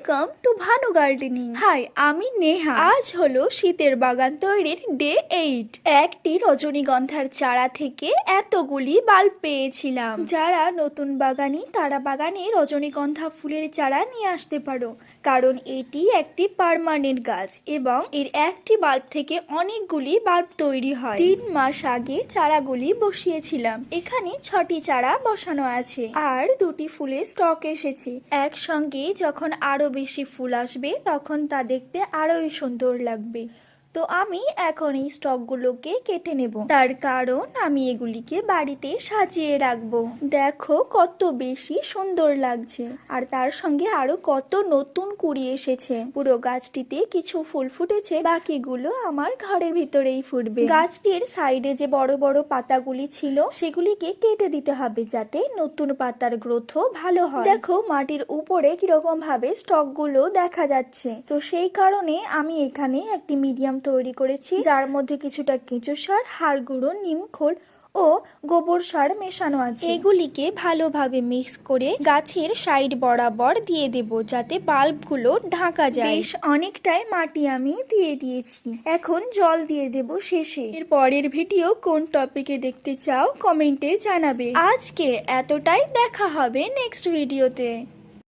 Welcome to Bhanu gardening hi আমি নেহা। আজ হলো শীতের বাগান তৈরির ডে এইট একটি রজনীগন্ধার চারা থেকে এতগুলি বাল্ব পেয়েছিলাম। যারা নতুন বাগানি তারা বাগানে রজনীগন্ধা ফুলের চারা নিয়ে আসতে পারো। কারণ এটি একটি পার্মানেন্ট গাছ এবং এর একটি বাল্ব থেকে অনেকগুলি বাল্ব তৈরি হয়। তিন মাস আগে চারাগুলি বসিয়েছিলাম। এখানে ছটি চারা বসানো আছে। আর দুটি ফুলের স্টক এসেছে। একসঙ্গে যখন আরও বেশি ফুল আসবে তখন তা দেখতে আরোই সুন্দর লাগবে। তো আমি এখন এই স্টকগুলোকে কেটে নেব। তার কারণ আমি এগুলিকে বাড়িতে সাজিয়ে রাখব। দেখো কত বেশি সুন্দর লাগছে। আর তার সঙ্গে আরও কত নতুন কুড়ি এসেছে। পুরো গাছটিতে কিছু ফুল ফুটেছে, বাকিগুলো আমার ঘরের ভিতরেই ফুটবে। গাছটির সাইডে যে বড় বড় পাতাগুলি ছিল, সেগুলিকে কেটে দিতে হবে যাতে নতুন পাতার গ্রোথ ভালো হয়। দেখো মাটির উপরে কীরকম ভাবে স্টকগুলো দেখা যাচ্ছে। তো সেই কারণে আমি এখানে একটি মিডিয়াম তৈরি করেছি, যার মধ্যে কিছুটা কেঁচো সার, হাড় গুঁড়ো, নিম খোল ও গোবর সার মেশানো আছে। এগুলিকে ভালোভাবে মিক্স করে গাছের সাইড বরাবর দিয়ে দেব, যাতে বাল্বগুলো ঢাকা যায়। বেশ অনেকটাই মাটি আমি দিয়ে দিয়েছি। এখন জল দিয়ে দেব শেষে। এর পরের ভিডিও কোন টপিকে দেখতে চাও কমেন্টে জানাবে। আজকে এতটাই, দেখা হবে নেক্সট ভিডিওতে